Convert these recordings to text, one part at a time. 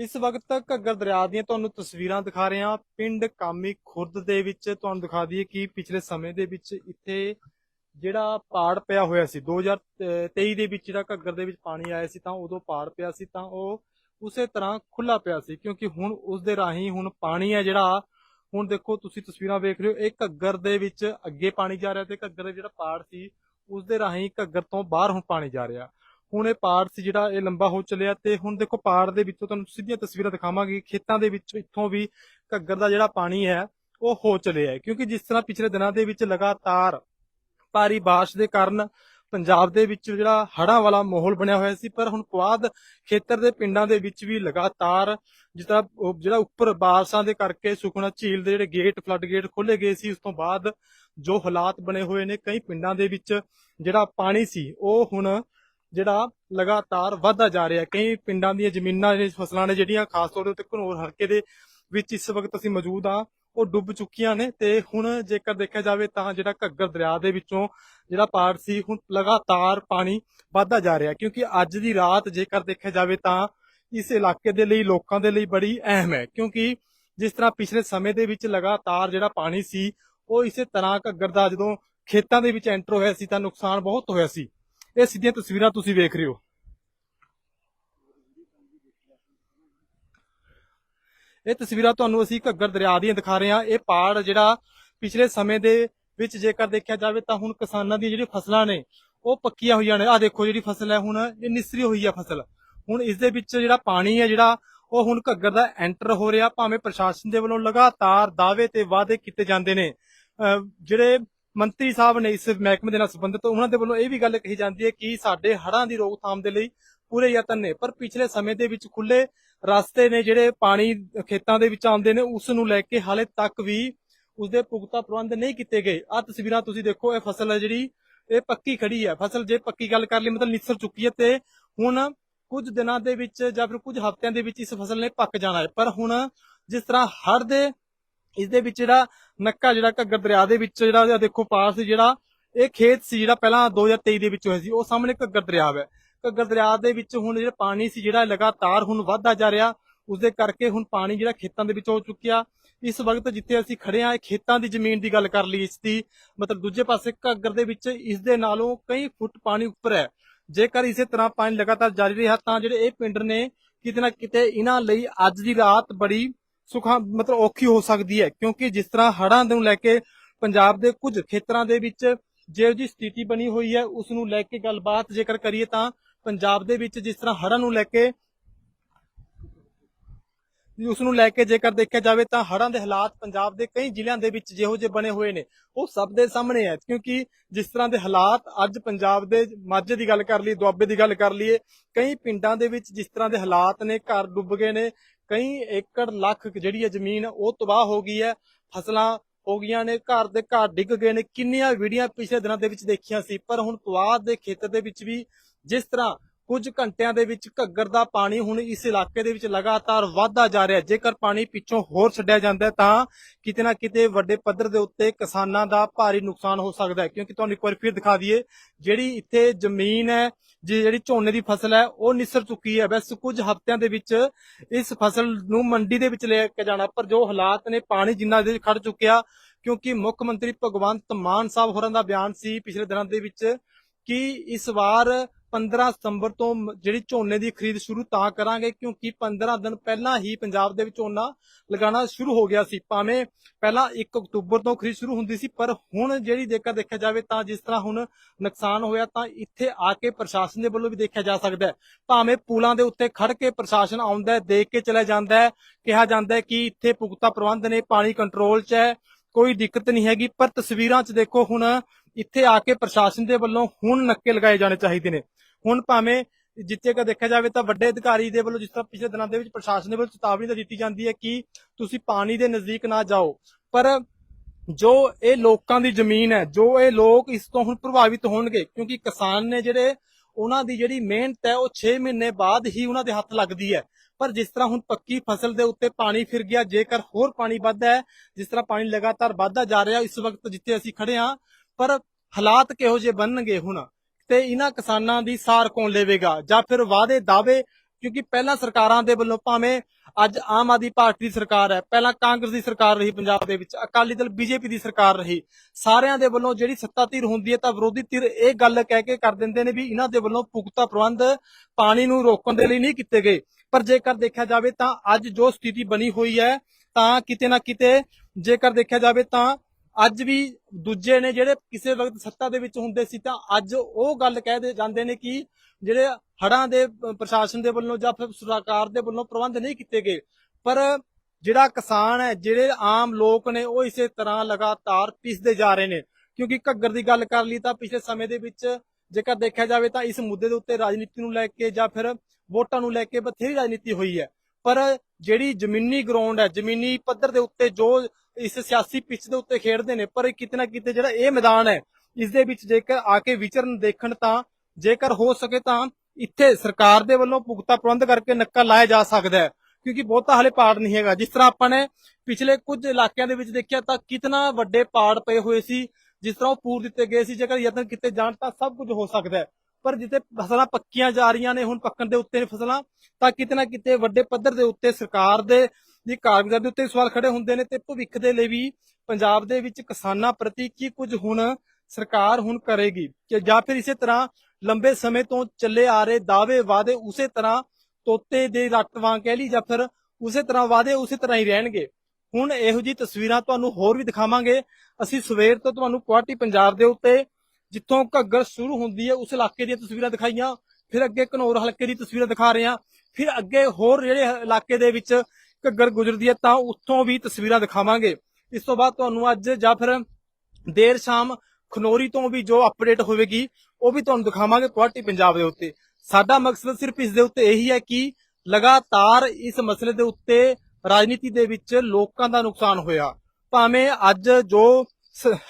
ਇਸ ਵਕਤ ਘੱਗਰ ਦਰਿਆ ਦੀਆਂ ਤੁਹਾਨੂੰ ਤਸਵੀਰਾਂ ਦਿਖਾ ਰਹੇ ਹਾਂ। ਪਿੰਡ ਕਾਮੀ ਖੁਰਦ ਦੇ ਵਿੱਚ ਤੁਹਾਨੂੰ ਦਿਖਾ ਦਈਏ ਕਿ ਪਿਛਲੇ ਸਮੇਂ ਦੇ ਵਿੱਚ ਇੱਥੇ ਜਿਹੜਾ ਪਾੜ ਪਿਆ ਹੋਇਆ ਸੀ 2023 ਦੇ ਵਿੱਚ ਜਿਹੜਾ ਘੱਗਰ ਦੇ ਵਿੱਚ ਪਾਣੀ ਆਇਆ ਸੀ ਤਾਂ ਉਦੋਂ ਪਾੜ ਪਿਆ ਸੀ ਤਾਂ ਉਹ ਉਸੇ ਤਰ੍ਹਾਂ ਖੁੱਲਾ ਪਿਆ ਸੀ ਕਿਉਂਕਿ ਹੁਣ ਉਸ ਦੇ ਰਾਹੀਂ ਹੁਣ ਪਾਣੀ ਹੈ ਜਿਹੜਾ, ਹੁਣ ਦੇਖੋ ਤੁਸੀਂ ਤਸਵੀਰਾਂ ਵੇਖ ਰਹੇ ਹੋ, ਇਹ ਘੱਗਰ ਦੇ ਵਿੱਚ ਅੱਗੇ ਪਾਣੀ ਜਾ ਰਿਹਾ ਤੇ ਘੱਗਰ ਦਾ ਜਿਹੜਾ ਪਾੜ ਸੀ ਉਸ ਦੇ ਰਾਹੀਂ ਘੱਗਰ ਤੋਂ ਬਾਹਰ ਹੁਣ ਪਾਣੀ ਜਾ ਰਿਹਾ। ਹੁਣ ਇਹ ਪਾੜ ਸੀ ਜਿਹੜਾ ਇਹ ਲੰਬਾ ਹੋ ਚੱਲਿਆ ਤੇ ਹੁਣ ਦੇਖੋ ਪਾੜ ਦੇ ਵਿੱਚੋਂ ਤੁਹਾਨੂੰ ਸਿੱਧੀਆਂ ਤਸਵੀਰਾਂ ਦਿਖਾਵਾਂਗੇ ਖੇਤਾਂ ਦੇ ਵਿੱਚ ਇੱਥੋਂ ਵੀ ਘੱਗਰ ਦਾ ਜਿਹੜਾ ਪਾਣੀ ਹੈ ਉਹ ਹੋ ਚੱਲਿਆ ਕਿਉਂਕਿ ਜਿਸ ਤਰ੍ਹਾਂ ਪਿਛਲੇ ਦਿਨਾਂ ਦੇ ਵਿੱਚ ਲਗਾਤਾਰ ਭਾਰੀ ਬਾਰਿਸ਼ ਦੇ ਕਾਰਨ ਪੰਜਾਬ ਦੇ ਵਿੱਚ ਜਿਹੜਾ ਹੜ੍ਹਾਂ ਵਾਲਾ ਮਾਹੌਲ ਬਣਿਆ ਹੋਇਆ ਸੀ, ਪਰ ਹੁਣ ਪੁਆਧ ਖੇਤਰ ਦੇ ਪਿੰਡਾਂ ਦੇ ਵਿੱਚ ਵੀ ਲਗਾਤਾਰ ਜਿਸ ਤਰ੍ਹਾਂ ਜਿਹੜਾ ਉੱਪਰ ਬਾਰਿਸ਼ਾਂ ਦੇ ਕਰਕੇ ਸੁਖਨਾ ਝੀਲ ਦੇ ਜਿਹੜੇ ਗੇਟ, ਫਲੱਡ ਗੇਟ ਖੋਲੇ ਗਏ ਸੀ, ਉਸ ਤੋਂ ਬਾਅਦ ਜੋ ਹਾਲਾਤ ਬਣੇ ਹੋਏ ਨੇ, ਕਈ ਪਿੰਡਾਂ ਦੇ ਵਿੱਚ ਜਿਹੜਾ ਪਾਣੀ ਸੀ, ਉਹ ਹੁਣ ਜਿਹੜਾ ਲਗਾਤਾਰ ਵਧਦਾ ਜਾ ਰਿਹਾ ਕਈ ਪਿੰਡਾਂ ਦੀਆਂ ਜ਼ਮੀਨਾਂ ਨੇ, ਫਸਲਾਂ ਨੇ ਜਿਹੜੀਆਂ ਖਾਸ ਤੌਰ ਤੇ ਘਨੌਰ ਹਲਕੇ ਦੇ ਵਿੱਚ ਇਸ ਵਕਤ ਅਸੀਂ ਮੌਜੂਦ ਆ ਉਹ ਡੁੱਬ ਚੁੱਕੀਆਂ ਨੇ ਤੇ ਹੁਣ ਜੇਕਰ ਦੇਖਿਆ ਜਾਵੇ ਤਾਂ ਜਿਹੜਾ ਘੱਗਰ ਦਰਿਆ ਦੇ ਵਿੱਚੋਂ ਜਿਹੜਾ ਪਾੜ ਸੀ, ਹੁਣ ਲਗਾਤਾਰ ਪਾਣੀ ਵਧਦਾ ਜਾ ਰਿਹਾ ਕਿਉਂਕਿ ਅੱਜ ਦੀ ਰਾਤ ਜੇਕਰ ਦੇਖਿਆ ਜਾਵੇ ਤਾਂ ਇਸ ਇਲਾਕੇ ਦੇ ਲਈ, ਲੋਕਾਂ ਦੇ ਲਈ ਬੜੀ ਅਹਿਮ ਹੈ ਕਿਉਂਕਿ ਜਿਸ ਤਰ੍ਹਾਂ ਪਿਛਲੇ ਸਮੇਂ ਦੇ ਵਿੱਚ ਲਗਾਤਾਰ ਜਿਹੜਾ ਪਾਣੀ ਸੀ, ਉਹ ਇਸੇ ਤਰ੍ਹਾਂ ਘੱਗਰ ਦਾ ਜਦੋਂ ਖੇਤਾਂ ਦੇ ਵਿੱਚ ਐਂਟਰ ਹੋਇਆ ਸੀ ਤਾਂ ਨੁਕਸਾਨ ਬਹੁਤ ਹੋਇਆ ਸੀ। ਇਹ ਸਿੱਧੀਆਂ ਤਸਵੀਰਾਂ ਤੁਸੀਂ ਵੇਖ ਰਹੇ ਹੋ। ਇਹ ਤਸਵੀਰਾਂ ਤੁਹਾਨੂੰ ਅਸੀਂ ਘੱਗਰ ਦਰਿਆ ਦੀਆਂ ਦਿਖਾ ਰਹੇ ਹਾਂ। ਇਹ ਪਹਾੜ ਜਿਹੜਾ ਪਿਛਲੇ ਸਮੇਂ ਦੇ ਵਿੱਚ ਜੇਕਰ ਦੇਖਿਆ ਜਾਵੇ ਤਾਂ ਹੁਣ ਕਿਸਾਨਾਂ ਦੀਆਂ ਜਿਹੜੀਆਂ ਫਸਲਾਂ ਨੇ, ਉਹ ਪੱਕੀਆਂ ਹੋਈਆਂ ਨੇ। ਆਹ ਦੇਖੋ ਜਿਹੜੀ ਫਸਲ ਹੈ, ਹੁਣ ਇਹ ਨਿਸਰੀ ਹੋਈ ਹੈ ਫਸਲ। ਹੁਣ ਇਸ ਦੇ ਵਿੱਚ ਜਿਹੜਾ ਪਾਣੀ ਹੈ ਜਿਹੜਾ, ਉਹ ਹੁਣ ਘੱਗਰ ਦਾ ਐਂਟਰ ਹੋ ਰਿਹਾ। ਭਾਵੇਂ ਪ੍ਰਸ਼ਾਸਨ ਦੇ ਵੱਲੋਂ ਲਗਾਤਾਰ ਦਾਅਵੇ ਤੇ ਵਾਅਦੇ ਕੀਤੇ ਜਾਂਦੇ ਨੇ। ਅਹ ਜਿਹੜੇ ਮੰਤਰੀ ਸਾਹਿਬ ਨੇ ਇਸ ਮਹਿਕਮੇ ਦੇ ਨਾਲ ਸੰਬੰਧਿਤ ਉਹਨਾਂ ਦੇ ਵੱਲੋਂ ਇਹ ਵੀ ਗੱਲ ਕਹੀ ਜਾਂਦੀ ਹੈ ਕਿ ਸਾਡੇ ਹੜ੍ਹਾਂ ਦੀ ਰੋਕਥਾਮ ਦੇ ਲਈ ਪੂਰੇ ਯਤਨ ਨੇ, ਪਰ ਪਿਛਲੇ ਸਮੇਂ ਦੇ ਵਿੱਚ ਖੁੱਲੇ ਰਸਤੇ ਨੇ ਜਿਹੜੇ ਪਾਣੀ ਖੇਤਾਂ ਦੇ ਵਿੱਚ ਆਉਂਦੇ ਨੇ, ਉਸ ਨੂੰ ਲੈ ਕੇ ਹਾਲੇ ਤੱਕ ਵੀ ਉਸਦੇ ਪੁਖਤਾ ਪ੍ਰਬੰਧ ਨਹੀਂ ਕੀਤੇ ਗਏ। ਆ ਤਸਵੀਰਾਂ ਤੁਸੀਂ ਦੇਖੋ, ਇਹ ਫਸਲ ਹੈ ਜਿਹੜੀ, ਇਹ ਪੱਕੀ ਖੜੀ ਹੈ। ਫਸਲ ਜੇ ਪੱਕੀ ਗੱਲ ਕਰ ਲਈ, ਮਤਲਬ ਨਿਸਰ ਚੁੱਕੀ ਹੈ ਤੇ ਹੁਣ ਕੁਝ ਦਿਨਾਂ ਦੇ ਵਿੱਚ ਜਾਂ ਫਿਰ ਕੁਝ ਹਫ਼ਤਿਆਂ ਦੇ ਵਿੱਚ ਇਸ ਫਸਲ ਨੇ ਪੱਕ ਜਾਣਾ ਹੈ। ਪਰ ਹੁਣ ਜਿਸ ਤਰ੍ਹਾਂ ਹੜ ਦੇ ਇਸ ਦੇ ਵਿੱਚ ਜਿਹੜਾ ਨੱਕਾ ਜਿਹੜਾ ਘੱਗਰ ਦਰਿਆ ਦੇ ਵਿੱਚ ਜਿਹੜਾ ਦੇਖੋ ਪਾਸ ਜਿਹੜਾ, ਇਹ ਖੇਤ ਸੀ ਜਿਹੜਾ ਪਹਿਲਾਂ 2023 ਦੇ ਵਿੱਚ ਹੋਇਆ ਸੀ, ਉਹ ਸਾਹਮਣੇ ਘੱਗਰ ਦਰਿਆ ਹੈ ਘੱਗਰ ਦਰਿਆ ਦੇ ਵਿੱਚ ਹੁਣ ਜਿਹੜਾ ਪਾਣੀ ਸੀ ਜਿਹੜਾ ਲਗਾਤਾਰ ਹੁਣ ਵੱਧਦਾ ਜਾ ਰਿਹਾ ਉਸ ਦੇ ਕਰਕੇ ਹੁਣ ਪਾਣੀ ਜਿਹੜਾ ਖੇਤਾਂ ਦੇ ਵਿੱਚ ਹੋ ਚੁੱਕਿਆ। ਇਸ ਵਕਤ ਜਿੱਥੇ ਅਸੀਂ ਖੜੇ ਆ ਖੇਤਾਂ ਦੀ ਜ਼ਮੀਨ ਦੀ ਗੱਲ ਕਰ ਲਈ ਇਸ ਦੀ ਮਤਲਬ ਦੂਜੇ ਪਾਸੇ ਘੱਗਰ ਦੇ ਵਿੱਚ ਇਸ ਦੇ ਨਾਲੋਂ ਕਈ ਫੁੱਟ ਪਾਣੀ ਉੱਪਰ ਹੈ। ਜੇਕਰ ਇਸੇ ਤਰ੍ਹਾਂ ਪਾਣੀ ਲਗਾਤਾਰ ਜਾਰੀ ਰਿਹਾ ਤਾਂ ਜਿਹੜੇ ਇਹ ਪਿੰਡ ਨੇ, ਕਿਤੇ ਨਾ ਕਿਤੇ ਇਹਨਾਂ ਲਈ ਅੱਜ ਦੀ ਰਾਤ ਬੜੀ ਸੁਖਾ ਮਤਲਬ ਔਖੀ ਹੋ ਸਕਦੀ ਹੈ, ਕਿਉਂਕਿ ਜਿਸ ਤਰ੍ਹਾਂ ਹੜ੍ਹਾਂ ਨੂੰ ਲੈ ਕੇ ਪੰਜਾਬ ਦੇ ਕੁਝ ਖੇਤਰਾਂ ਦੇ ਵਿੱਚ ਜਿਹੋ ਜੀ ਸਥਿਤੀ ਬਣੀ ਹੋਈ ਹੈ, ਉਸ ਨੂੰ ਲੈ ਕੇ ਗੱਲਬਾਤ ਜੇਕਰ ਕਰੀਏ ਤਾਂ ਪੰਜਾਬ ਦੇ ਵਿੱਚ ਜਿਸ ਤਰ੍ਹਾਂ ਹੜ੍ਹਾਂ ਨੂੰ ਲੈ ਕੇ ਉਸ ਨੂੰ ਲੈ ਕੇ ਜੇਕਰ ਦੇਖਿਆ ਜਾਵੇ ਤਾਂ ਹੜ੍ਹਾਂ ਦੇ ਹਾਲਾਤ ਪੰਜਾਬ ਦੇ ਕਈ ਜ਼ਿਲ੍ਹਿਆਂ ਦੇ ਵਿੱਚ ਜਿਹੋ ਜਿਹੇ ਬਣੇ ਹੋਏ ਨੇ, ਉਹ ਸਭ ਦੇ ਸਾਹਮਣੇ ਹੈ, ਕਿਉਂਕਿ ਜਿਸ ਤਰ੍ਹਾਂ ਦੇ ਹਾਲਾਤ ਅੱਜ ਪੰਜਾਬ ਦੇ ਮਾਝੇ ਦੀ ਗੱਲ ਕਰ ਲਈ ਦੁਆਬੇ ਦੀ ਗੱਲ ਕਰ ਲਈਏ, ਕਈ ਪਿੰਡਾਂ ਦੇ ਵਿੱਚ ਜਿਸ ਤਰ੍ਹਾਂ ਦੇ ਹਾਲਾਤ ਨੇ, ਘਰ ਡੁੱਬ ਗਏ ਨੇ ਕਈ ਏਕੜ ਲੱਖ ਜਿਹੜੀ ਹੈ ਜ਼ਮੀਨ ਉਹ ਤਬਾਹ ਹੋ ਗਈ ਹੈ। ਫਸਲਾਂ ਹੋ ਗਈਆਂ ਨੇ, ਘਰ ਦੇ ਘਰ ਡਿੱਗ ਗਏ ਨੇ। ਕਿੰਨੀਆਂ ਵੀਡੀਓ ਪਿਛਲੇ ਦਿਨਾਂ ਦੇ ਵਿੱਚ ਦੇਖੀਆਂ ਸੀ, ਪਰ ਹੁਣ ਪਵਾਦ ਦੇ ਖੇਤਰ ਦੇ ਵਿੱਚ ਵੀ ਜਿਸ ਤਰ੍ਹਾਂ ਕੁਝ ਘੰਟਿਆਂ ਦੇ ਵਿੱਚ ਘੱਗਰ ਦਾ ਪਾਣੀ ਹੁਣ ਇਸ ਇਲਾਕੇ ਦੇ ਵਿੱਚ ਲਗਾਤਾਰ ਵਧਦਾ ਜਾ ਰਿਹਾ। ਜੇਕਰ ਪਾਣੀ ਪਿੱਛੋਂ ਹੋਰ ਛੱਡਿਆ ਜਾਂਦਾ ਤਾਂ ਕਿਤੇ ਨਾ ਕਿਤੇ ਵੱਡੇ ਪੱਧਰ ਦੇ ਉੱਤੇ ਕਿਸਾਨਾਂ ਦਾ ਭਾਰੀ ਨੁਕਸਾਨ ਹੋ ਸਕਦਾ ਹੈ। ਕਿਉਂਕਿ ਤੁਹਾਨੂੰ ਇੱਕ ਵਾਰ ਫਿਰ ਦਿਖਾ ਦਈਏ, ਜਿਹੜੀ ਇੱਥੇ ਜ਼ਮੀਨ ਹੈ ਜਿਹੜੀ ਝੋਨੇ ਦੀ ਫਸਲ ਹੈ, ਉਹ ਨਿਸਰ ਚੁੱਕੀ ਹੈ। ਬਸ ਕੁਝ ਹਫ਼ਤਿਆਂ ਦੇ ਵਿੱਚ ਇਸ ਫਸਲ ਨੂੰ ਮੰਡੀ ਦੇ ਵਿੱਚ ਲੈ ਕੇ ਜਾਣਾ, ਪਰ ਜੋ ਹਾਲਾਤ ਨੇ, ਪਾਣੀ ਜਿੰਨਾ ਦੇ ਵਿੱਚ ਖੜ ਚੁੱਕਿਆ, ਕਿਉਂਕਿ ਮੁੱਖ ਮੰਤਰੀ ਭਗਵੰਤ ਮਾਨ ਸਾਹਿਬ ਹੋਰਾਂ ਦਾ ਬਿਆਨ ਸੀ ਪਿਛਲੇ ਦਿਨਾਂ ਦੇ ਵਿੱਚ ਕਿ ਇਸ ਵਾਰ 15 ਸਤੰਬਰ ਤੋਂ ਜਿਹੜੀ ਝੋਨੇ ਦੀ ਖਰੀਦ ਸ਼ੁਰੂ ਤਾਂ ਕਰਾਂਗੇ, ਕਿਉਂਕਿ 15 ਦਿਨ ਪਹਿਲਾਂ ਹੀ ਪੰਜਾਬ ਦੇ ਵਿੱਚ ਝੋਨਾ ਲਗਾਉਣਾ ਸ਼ੁਰੂ ਹੋ ਗਿਆ ਸੀ। ਭਾਵੇਂ ਪਹਿਲਾਂ 1 ਅਕਤੂਬਰ ਤੋਂ ਖਰੀਦ ਸ਼ੁਰੂ ਹੁੰਦੀ ਸੀ, ਪਰ ਹੁਣ ਜਿਹੜੀ ਜੇਕਰ ਦੇਖਿਆ ਜਾਵੇ ਤਾਂ ਜਿਸ ਤਰ੍ਹਾਂ ਹੁਣ ਨੁਕਸਾਨ ਹੋਇਆ ਤਾਂ ਇੱਥੇ ਆ ਕੇ ਪ੍ਰਸ਼ਾਸਨ ਦੇ ਵੱਲੋਂ ਵੀ ਦੇਖਿਆ ਜਾ ਸਕਦਾ ਹੈ। ਭਾਵੇਂ ਪੁਲਾਂ ਦੇ ਉੱਤੇ ਖੜ ਕੇ ਪ੍ਰਸ਼ਾਸਨ ਆਉਂਦਾ ਹੈ, ਦੇਖ ਕੇ ਚਲਾ ਜਾਂਦਾ ਹੈ, ਕਿਹਾ ਜਾਂਦਾ ਹੈ ਕਿ ਇੱਥੇ ਪੁਖਤਾ ਪ੍ਰਬੰਧ ਨੇ, ਪਾਣੀ ਕੰਟਰੋਲ 'ਚ ਹੈ, ਕੋਈ ਦਿੱਕਤ ਨਹੀਂ ਹੈਗੀ, ਪਰ ਤਸਵੀਰਾਂ 'ਚ ਦੇਖੋ ਹੁਣ ਇੱਥੇ ਆ ਕੇ ਪ੍ਰਸ਼ਾਸਨ ਦੇ ਵੱਲੋਂ ਹੁਣ ਨੱਕੇ ਲਗਾਏ ਜਾਣੇ ਚਾਹੀਦੇ ਨੇ। ਹੁਣ ਭਾਵੇਂ ਜਿੱਥੇ ਕਿ ਦੇਖਿਆ ਜਾਵੇ ਤਾਂ ਵੱਡੇ ਅਧਿਕਾਰੀ ਦੇ ਵੱਲੋਂ ਜਿਸ ਤਰ੍ਹਾਂ ਪਿਛਲੇ ਦਿਨਾਂ ਦੇ ਵਿੱਚ ਪ੍ਰਸ਼ਾਸਨ ਦੇ ਵੱਲੋਂ ਚੇਤਾਵਨੀ ਤਾਂ ਦਿੱਤੀ ਜਾਂਦੀ ਹੈ ਕਿ ਤੁਸੀਂ ਪਾਣੀ ਦੇ ਨਜ਼ਦੀਕ ਨਾ ਜਾਓ। ਪਰ ਜੋ ਇਹ ਲੋਕਾਂ ਦੀ ਜ਼ਮੀਨ ਹੈ, ਜੋ ਇਹ ਲੋਕ ਇਸ ਤੋਂ ਹੁਣ ਪ੍ਰਭਾਵਿਤ ਹੋਣਗੇ, ਕਿਉਂਕਿ ਕਿਸਾਨ ਨੇ ਜਿਹੜੇ ਉਹਨਾਂ ਦੀ ਜਿਹੜੀ ਮਿਹਨਤ ਹੈ, ਉਹ 6 ਮਹੀਨੇ ਬਾਅਦ ਹੀ ਉਹਨਾਂ ਦੇ ਹੱਥ ਲੱਗਦੀ ਹੈ। ਪਰ ਜਿਸ ਤਰ੍ਹਾਂ ਹੁਣ ਪੱਕੀ ਫਸਲ ਦੇ ਉੱਤੇ ਪਾਣੀ ਫਿਰ ਗਿਆ, ਜੇਕਰ ਹੋਰ ਪਾਣੀ ਵੱਧਦਾ ਹੈ, ਜਿਸ ਤਰ੍ਹਾਂ ਪਾਣੀ ਲਗਾਤਾਰ ਵੱਧਦਾ ਜਾ ਰਿਹਾ, ਇਸ ਵਕਤ ਜਿੱਥੇ ਅਸੀਂ ਖੜੇ ਹਾਂ ਪਰ ਹਾਲਾਤ ਕਿਹੋ ਜਿਹੇ ਬਣਨਗੇ ਹੁਣ? ਤੇ ਇਹਨਾਂ ਕਿਸਾਨਾਂ ਦੀ ਸਾਰ ਕੌਣ ਲਵੇਗਾ? ਜਾਂ ਫਿਰ ਵਾਅਦੇ, ਦਾਅਵੇ? ਕਿਉਂਕਿ ਪਹਿਲਾਂ ਸਰਕਾਰਾਂ ਦੇ ਵੱਲੋਂ ਭਾਵੇਂ ਅੱਜ ਆਮ ਆਦਮੀ ਪਾਰਟੀ ਦੀ ਸਰਕਾਰ ਹੈ, ਪਹਿਲਾਂ ਕਾਂਗਰਸ ਦੀ ਸਰਕਾਰ ਰਹੀ ਪੰਜਾਬ ਦੇ ਵਿੱਚ, ਅਕਾਲੀ ਦਲ, ਬੀਜੇਪੀ ਦੀ ਸਰਕਾਰ ਰਹੀ। ਸਾਰਿਆਂ ਦੇ ਵੱਲੋਂ ਜਿਹੜੀ ਸੱਤਾ ਧਿਰ ਹੁੰਦੀ ਹੈ ਤਾਂ ਵਿਰੋਧੀ ਧਿਰ ਇਹ ਗੱਲ ਕਹਿ ਕੇ ਕਰ ਦਿੰਦੇ ਨੇ ਵੀ ਇਹਨਾਂ ਦੇ ਵੱਲੋਂ ਪੁਖਤਾ ਪ੍ਰਬੰਧ ਪਾਣੀ ਨੂੰ ਰੋਕਣ ਦੇ ਲਈ ਨਹੀਂ ਕੀਤੇ ਗਏ। ਪਰ ਜੇਕਰ ਦੇਖਿਆ ਜਾਵੇ ਤਾਂ ਅੱਜ ਜੋ ਸਥਿਤੀ ਬਣੀ ਹੋਈ ਹੈ, ਤਾਂ ਕਿਤੇ ਨਾ ਕਿਤੇ ਜੇਕਰ ਦੇਖਿਆ ਜਾਵੇ ਤਾਂ ਅੱਜ ਵੀ ਦੂਜੇ ਨੇ ਜਿਹੜੇ ਕਿਸੇ ਵਕਤ ਸੱਤਾ ਦੇ ਵਿੱਚ ਹੁੰਦੇ ਸੀ ਤਾਂ ਅੱਜ ਉਹ ਗੱਲ ਕਹਿ ਜਾਂਦੇ ਨੇ ਕਿ ਜਿਹੜੇ ਹੜਾਂ ਦੇ ਪ੍ਰਸ਼ਾਸਨ ਦੇ ਵੱਲੋਂ ਜਾਂ ਫਿਰ ਸਰਕਾਰ ਦੇ ਵੱਲੋਂ ਪ੍ਰਬੰਧ ਨਹੀਂ ਕੀਤੇ ਗਏ। ਪਰ ਜਿਹੜਾ ਕਿਸਾਨ ਹੈ, ਜਿਹੜੇ ਆਮ ਲੋਕ ਨੇ, ਉਹ ਇਸੇ ਤਰ੍ਹਾਂ ਲਗਾਤਾਰ ਪਿਸਦੇ ਜਾ ਰਹੇ ਨੇ। ਕਿਉਂਕਿ ਘੱਗਰ ਦੀ ਗੱਲ ਕਰ ਲਈ ਤਾਂ ਪਿਛਲੇ ਸਮੇਂ ਦੇ ਵਿੱਚ ਜੇਕਰ ਦੇਖਿਆ ਜਾਵੇ ਤਾਂ ਇਸ ਮੁੱਦੇ ਦੇ ਉੱਤੇ ਰਾਜਨੀਤੀ ਨੂੰ ਲੈ ਕੇ ਜਾਂ ਫਿਰ ਵੋਟਾਂ ਨੂੰ ਲੈ ਕੇ ਬਥੇਰੀ ਰਾਜਨੀਤੀ ਹੋਈ ਹੈ। ਪਰ ਜਿਹੜੀ ਜ਼ਮੀਨੀ ਗਰਾਊਂਡ ਹੈ, ਜ਼ਮੀਨੀ ਪੱਧਰ ਦੇ ਉੱਤੇ ਜੋ ਇਸ ਸਿਆਸੀ ਪਿੱਚ ਦੇ ਉੱਤੇ ਖੇਡਦੇ ਨੇ, ਪਰ ਕਿਤੇ ਨਾ ਕਿਤੇ ਜਿਹੜਾ ਇਹ ਮੈਦਾਨ ਹੈ ਇਸ ਦੇ ਵਿੱਚ ਜੇਕਰ ਆ ਕੇ ਵਿਚਰਨ ਦੇਖਣ ਤਾਂ, ਜੇਕਰ ਹੋ ਸਕੇ ਤਾਂ ਇੱਥੇ ਸਰਕਾਰ ਦੇ ਵੱਲੋਂ ਪੁਖਤਾ ਪ੍ਰਬੰਧ ਕਰਕੇ ਨੱਕਾ ਲਾਇਆ ਜਾ ਸਕਦਾ ਹੈ, ਕਿਉਂਕਿ ਬਹੁਤਾ ਹਲੇ ਪਾੜ ਨਹੀਂ ਹੈਗਾ। ਜਿਸ ਤਰ੍ਹਾਂ ਆਪਾਂ ਨੇ ਪਿਛਲੇ ਕੁਝ ਇਲਾਕਿਆਂ ਦੇ ਵਿੱਚ ਦੇਖਿਆ ਤਾਂ ਕਿਤਨਾ ਵੱਡੇ ਪਾੜ ਪਏ ਹੋਏ ਸੀ, ਜਿਸ ਤਰ੍ਹਾਂ ਉਹ ਪੂਰ ਦਿੱਤੇ ਗਏ ਸੀ, ਜੇਕਰ ਯਤਨ ਕੀਤੇ ਜਾਣ ਤਾਂ ਸਭ ਕੁਝ ਹੋ ਸਕਦਾ ਹੈ। ਪਰ ਜਿੱਥੇ ਫਸਲਾਂ ਪੱਕੀਆਂ ਜਾ ਰਹੀਆਂ ਨੇ, ਹੁਣ ਪੱਕਣ ਦੇ ਉੱਤੇ ਨੇ ਫਸਲਾਂ, ਤਾਂ ਕਿਤੇ ਨਾ ਕਿਤੇ ਵੱਡੇ ਪੱਧਰ ਦੇ ਉੱਤੇ ਸਰਕਾਰ ਦੇ ਦੀ ਕਾਰਗੁਜ਼ਾਰੀ ਦੇ ਉੱਤੇ ਸਵਾਲ ਖੜੇ ਹੁੰਦੇ ਨੇ ਤੇ ਭਵਿੱਖ ਦੇ ਲਈ ਵੀ ਪੰਜਾਬ ਦੇ ਵਿੱਚ ਕਿਸਾਨਾਂ ਪ੍ਰਤੀ ਕੀ ਕੁਝ ਹੁਣ ਸਰਕਾਰ ਹੁਣ ਕਰੇਗੀ? ਕਿ ਜਾਂ ਫਿਰ ਇਸੇ ਤਰ੍ਹਾਂ ਲੰਬੇ ਸਮੇਂ ਤੋਂ ਚੱਲੇ ਆ ਰਹੇ ਦਾਅਵੇ ਵਾਅਦੇ ਉਸੇ ਤਰ੍ਹਾਂ ਤੋਤੇ ਦੇ ਰੱਟ ਵਾਂਗ ਕਹਿ ਲਈ ਜਾਂ ਫਿਰ ਉਸੇ ਤਰ੍ਹਾਂ ਵਾਅਦੇ ਉਸੇ ਤਰ੍ਹਾਂ ਹੀ ਰਹਿਣਗੇ? ਹੁਣ ਇਹੋ ਜੀ ਤਸਵੀਰਾਂ ਤੁਹਾਨੂੰ ਹੋਰ ਵੀ ਦਿਖਾਵਾਂਗੇ। ਅਸੀਂ ਸਵੇਰ ਤੋਂ ਤੁਹਾਨੂੰ ਕੁਆਟੀ ਪੰਜਾਬ ਦੇ ਉੱਤੇ ਜਿੱਥੋਂ ਘੱਗਰ ਸ਼ੁਰੂ ਹੁੰਦੀ ਹੈ, ਉਸ ਇਲਾਕੇ ਦੀਆਂ ਤਸਵੀਰਾਂ ਦਿਖਾਈਆਂ। ਫਿਰ ਅੱਗੇ ਘਨੌਰ ਹਲਕੇ ਦੀ ਤਸਵੀਰਾਂ ਦਿਖਾ ਰਹੇ ਹਾਂ। ਫਿਰ ਅੱਗੇ ਹੋਰ ਜਿਹੜੇ ਇਲਾਕੇ ਦੇ ਵਿੱਚ ਘੱਗਰ ਗੁਜ਼ਰਦੀ ਹੈ, ਤਾਂ ਉੱਥੋਂ ਵੀ ਤਸਵੀਰਾਂ ਦਿਖਾਵਾਂਗੇ। ਇਸ ਤੋਂ ਬਾਅਦ ਤੁਹਾਨੂੰ ਅੱਜ ਜਾਂ ਫਿਰ ਦੇਰ ਸ਼ਾਮ ਖਨੋਰੀ ਤੋਂ ਵੀ ਜੋ ਅਪਡੇਟ ਹੋਵੇਗੀ, ਉਹ ਵੀ ਤੁਹਾਨੂੰ ਦਿਖਾਵਾਂਗੇ ਕੁਆਟੀ ਪੰਜਾਬ ਦੇ ਉੱਤੇ। ਸਾਡਾ ਮਕਸਦ ਸਿਰਫ ਇਸ ਦੇ ਉੱਤੇ ਇਹੀ ਹੈ ਕਿ ਲਗਾਤਾਰ ਇਸ ਮਸਲੇ ਦੇ ਉੱਤੇ ਰਾਜਨੀਤੀ ਦੇ ਵਿੱਚ ਲੋਕਾਂ ਦਾ ਨੁਕਸਾਨ ਹੋਇਆ। ਭਾਵੇਂ ਅੱਜ ਜੋ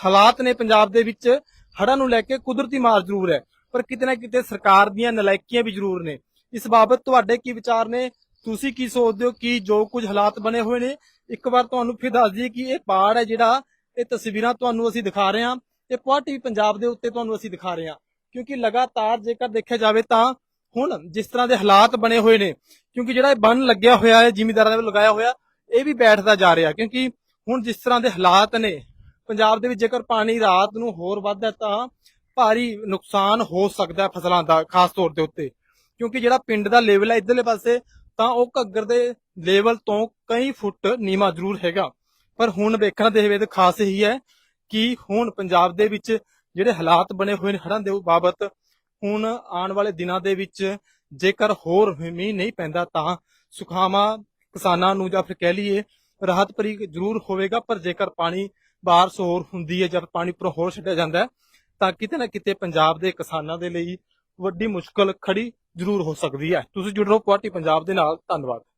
ਹਾਲਾਤ ਨੇ ਪੰਜਾਬ ਦੇ ਵਿੱਚ, ਹੜ੍ਹਾਂ ਨੂੰ ਲੈ ਕੇ ਕੁਦਰਤੀ ਮਾਰ ਜ਼ਰੂਰ ਹੈ, ਪਰ ਕਿਤੇ ਨਾ ਕਿਤੇ ਸਰਕਾਰ ਦੀਆਂ ਨਲਾਇਕੀਆਂ ਵੀ ਜ਼ਰੂਰ ਨੇ। ਇਸ ਬਾਬਤ ਤੁਹਾਡੇ ਕੀ ਵਿਚਾਰ ਨੇ? ਤੁਸੀਂ ਕੀ ਸੋਚਦੇ ਹੋ ਕਿ ਜੋ ਕੁਝ ਹਾਲਾਤ ਬਣੇ ਹੋਏ ਨੇ? ਇੱਕ ਵਾਰ ਤੁਹਾਨੂੰ ਫਿਰ ਦੱਸ ਦਈਏ ਕਿ ਇਹ ਪਾੜ ਹੈ ਜਿਹੜਾ ਇਹ ਤਸਵੀਰਾਂ ਤੁਹਾਨੂੰ ਅਸੀਂ ਦਿਖਾ ਰਹੇ ਹਾਂ। ਇਹ ਪੁਆਟੀ ਪੰਜਾਬ ਦੇ ਉੱਤੇ ਤੁਹਾਨੂੰ ਅਸੀਂ ਦਿਖਾ ਰਹੇ ਹਾਂ। ਕਿਉਂਕਿ ਲਗਾਤਾਰ ਜੇਕਰ ਦੇਖਿਆ ਜਾਵੇ ਤਾਂ ਹੁਣ ਜਿਸ ਤਰ੍ਹਾਂ ਦੇ ਹਾਲਾਤ ਬਣੇ ਹੋਏ ਨੇ, ਕਿਉਂਕਿ ਜਿਹੜਾ ਇਹ ਬੰਨ ਲੱਗਿਆ ਹੋਇਆ ਹੈ, ਜ਼ਿਮੀਂਦਾਰਾਂ ਦੇ ਲਗਾਇਆ ਹੋਇਆ, ਇਹ ਵੀ ਬੈਠਦਾ ਜਾ ਰਿਹਾ। ਕਿਉਂਕਿ ਹੁਣ ਜਿਸ ਤਰ੍ਹਾਂ ਦੇ ਹਾਲਾਤ ਨੇ, ਪੰਜਾਬ ਦੇ ਵਿੱਚ ਜੇਕਰ ਪਾਣੀ ਰਾਤ ਨੂੰ ਹੋਰ ਵੱਧਦਾ ਤਾਂ ਭਾਰੀ ਨੁਕਸਾਨ ਹੋ ਸਕਦਾ ਫਸਲਾਂ ਦਾ, ਖਾਸ ਤੌਰ ਦੇ ਉੱਤੇ। ਕਿਉਂਕਿ ਜਿਹੜਾ ਪਿੰਡ ਦਾ ਲੈਵਲ ਹੈ, ਇਧਰਲੇ ਪਾਸੇ ਤਾਂ ਉਹ ਘੱਗਰ ਦੇ ਲੈਵਲ ਤੋਂ ਕਈ ਫੁੱਟ ਨੀਵਾ ਜ਼ਰੂਰ ਹੈਗਾ। ਪਰ ਹੁਣ ਵੇਖਣਾ ਦੇ ਵੇ ਖਾਸ ਇਹੀ ਹੈ ਕਿ ਹੁਣ ਪੰਜਾਬ ਦੇ ਵਿੱਚ ਜਿਹੜੇ ਹਾਲਾਤ ਬਣੇ ਹੋਏ ਨੇ ਹੜ੍ਹਾਂ ਦੇ ਬਾਬਤ ਹੁਣ ਆਉਣ ਵਾਲੇ ਦਿਨਾਂ ਦੇ ਵਿੱਚ ਜੇਕਰ ਹੋਰ ਮੀਂਹ ਨਹੀਂ ਪੈਂਦਾ ਤਾਂ ਸੁਖਾਵਾਂ ਕਿਸਾਨਾਂ ਨੂੰ ਜਾਂ ਫਿਰ ਕਹਿ ਲਈਏ ਰਾਹਤ ਭਰੀ ਜ਼ਰੂਰ ਹੋਵੇਗਾ ਪਰ ਜੇਕਰ ਪਾਣੀ ਬਾਰਿਸ਼ ਹੋਰ ਹੁੰਦੀ ਹੈ ਜਦ ਪਾਣੀ ਉੱਪਰੋਂ ਹੋਰ ਛੱਡਿਆ ਜਾਂਦਾ ਹੈ, ਤਾਂ ਕਿਤੇ ਨਾ ਕਿਤੇ ਪੰਜਾਬ ਦੇ ਕਿਸਾਨਾਂ ਦੇ ਲਈ ਵੱਡੀ ਮੁਸ਼ਕਲ ਖੜੀ ਜ਼ਰੂਰ ਹੋ ਸਕਦੀ ਹੈ। ਤੁਸੀਂ ਜੁੜ ਰਹੋ ਕੁਆਟੀ ਪੰਜਾਬ ਦੇ ਨਾਲ। ਧੰਨਵਾਦ।